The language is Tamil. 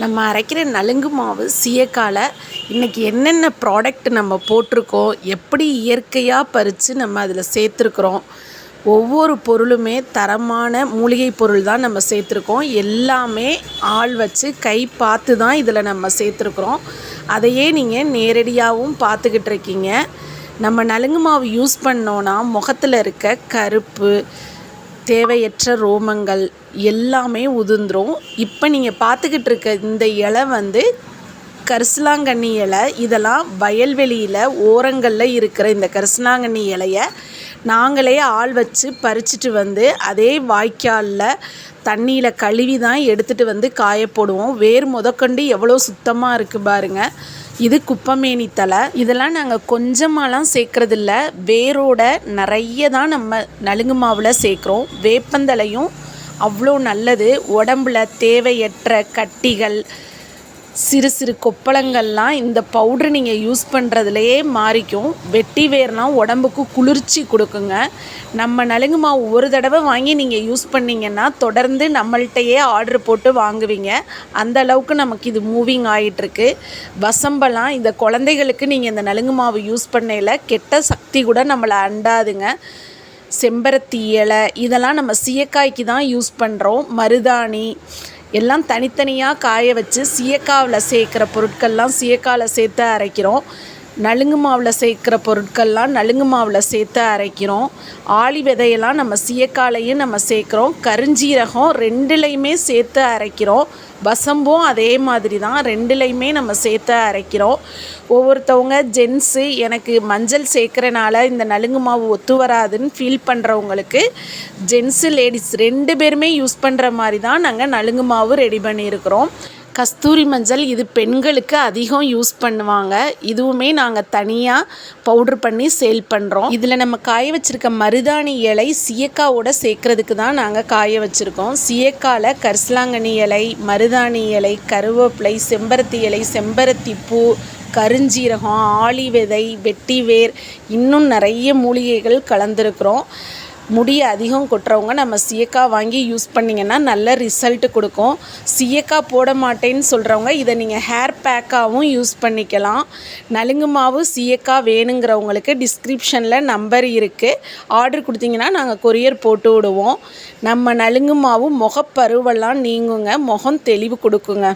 நம்ம அரைக்கிற நலுங்கு மாவு சீயக்கால இன்றைக்கி என்னென்ன ப்ராடக்ட் நம்ம போட்டிருக்கோம் எப்படி இயற்கையாக பறித்து நம்ம அதில் சேர்த்துருக்குறோம் ஒவ்வொரு பொருளுமே தரமான மூலிகை பொருள் தான் நம்ம சேர்த்துருக்கோம். எல்லாமே ஆள் வச்சு கை பார்த்து தான் இதில் நம்ம சேர்த்துருக்குறோம். அதையே நீங்கள் நேரடியாகவும் பார்த்துக்கிட்டு இருக்கீங்க. நம்ம நலுங்கு மாவு யூஸ் பண்ணோன்னா முகத்தில் இருக்க கருப்பு தேவையற்ற ரோமங்கள் எல்லாமே உதிர்ந்துடும் இப்போ நீங்கள் பார்த்துக்கிட்டு இருக்க இந்த இலை வந்து கரிசலாங்கண்ணி இலை இதெல்லாம் வயல்வெளியில் ஓரங்களில் இருக்கிற இந்த கரிசலாங்கண்ணி இலைய நாங்களே ஆள் வச்சு பறிச்சுட்டு வந்து அதே வாய்க்காலில் தண்ணியில் கழுவி தான் எடுத்துகிட்டு வந்து காய போடுவோம். வேர் முதக்கண்டு எவ்வளோ சுத்தமாக இருக்குது பாருங்கள் இது குப்பமேனி தலை இதெல்லாம் நாங்கள் கொஞ்சமாலாம் சேர்க்குறதில்ல. வேரோட நிறைய தான் நம்ம நலுங்கு மாவில் சேர்க்குறோம். வேப்பந்தலையும் அவ்வளோ நல்லது. உடம்புல தேவையற்ற கட்டிகள் சிறு சிறு கொப்பளங்கள்லாம் இந்த பவுட்ரு நீங்கள் யூஸ் பண்ணுறதுலையே மாறிக்கும். வெட்டி வேர்னால் உடம்புக்கு குளிர்ச்சி கொடுக்குங்க. நம்ம நலுங்கு மாவு ஒரு தடவை வாங்கி நீங்கள் யூஸ் பண்ணிங்கன்னா தொடர்ந்து நம்மள்கிட்டயே ஆர்டர் போட்டு வாங்குவீங்க. அந்த அளவுக்கு நமக்கு இது மூவிங் ஆகிட்டுருக்கு வசம்பெல்லாம் இந்த குழந்தைகளுக்கு நீங்கள் இந்த நலுங்கு மாவு யூஸ் பண்ணையில் கெட்ட சக்தி கூட நம்மளை அண்டாதுங்க. செம்பருத்தி இலை இதெல்லாம் நம்ம சீயக்காய்க்கு தான் யூஸ் பண்ணுறோம் மருதாணி எல்லாம் தனித்தனியாக காய வச்சு சீயக்காவில் சேர்க்குற பொருட்கள்லாம் சீயக்காவில் சேர்த்து அரைக்கிறோம். நலுங்கு மாவில் சேர்க்குற பொருட்கள்லாம் நலுங்கு மாவில் சேர்த்து அரைக்கிறோம். ஆளி விதையெல்லாம் நம்ம சீயக்காலையும் நம்ம சேர்க்குறோம். கருஞ்சீரகம் ரெண்டுலேயுமே சேர்த்து அரைக்கிறோம். வசம்பும் அதே மாதிரி தான் ரெண்டுலேயுமே நம்ம சேர்த்து அரைக்கிறோம். ஒவ்வொருத்தவங்க ஜென்ஸு எனக்கு மஞ்சள் சேர்க்குறனால இந்த நலுங்கு மாவு ஒத்து வராதுன்னு ஃபீல் பண்ணுறவங்களுக்கு ஜென்ஸு லேடிஸ் ரெண்டு பேருமே யூஸ் பண்ணுற மாதிரி தான் நாங்கள் நலுங்கு மாவு ரெடி பண்ணியிருக்கிறோம். கஸ்தூரி மஞ்சள் இது பெண்களுக்கு அதிகம் யூஸ் பண்ணுவாங்க. இதுவுமே நாங்கள் தனியாக பவுட்ரு பண்ணி சேல் பண்ணுறோம் இதில் நம்ம காய வச்சுருக்க மருதாணி இலை சீயக்காவோட சேர்க்குறதுக்கு தான் நாங்கள் காய வச்சுருக்கோம். சீயக்காவில் கரிசலாங்கண்ணி இலை மருதாணி இலை கருவேப்பிலை செம்பருத்தி இலை செம்பருத்தி பூ கருஞ்சீரகம் ஆளி விதை வெட்டி வேர் இன்னும் நிறைய மூலிகைகள் கலந்துருக்குறோம். முடி அதிகம் கொட்டுறவங்க நம்ம சீயக்கா வாங்கி யூஸ் பண்ணிங்கன்னா நல்ல ரிசல்ட்டு கொடுக்கும். சியக்காய் போட மாட்டேன்னு சொல்கிறவங்க இதை நீங்கள் ஹேர் பேக்காகவும் யூஸ் பண்ணிக்கலாம். நலுங்கு மாவு சீயக்காய் வேணுங்கிறவங்களுக்கு டிஸ்கிரிப்ஷனில் நம்பர் இருக்குது ஆர்டர் கொடுத்தீங்கன்னா நாங்கள் கொரியர் போட்டு விடுவோம். நம்ம நலுங்கு மாவு முகப்பருவெல்லாம் நீங்குங்க. முகம் தெளிவு கொடுக்குங்க.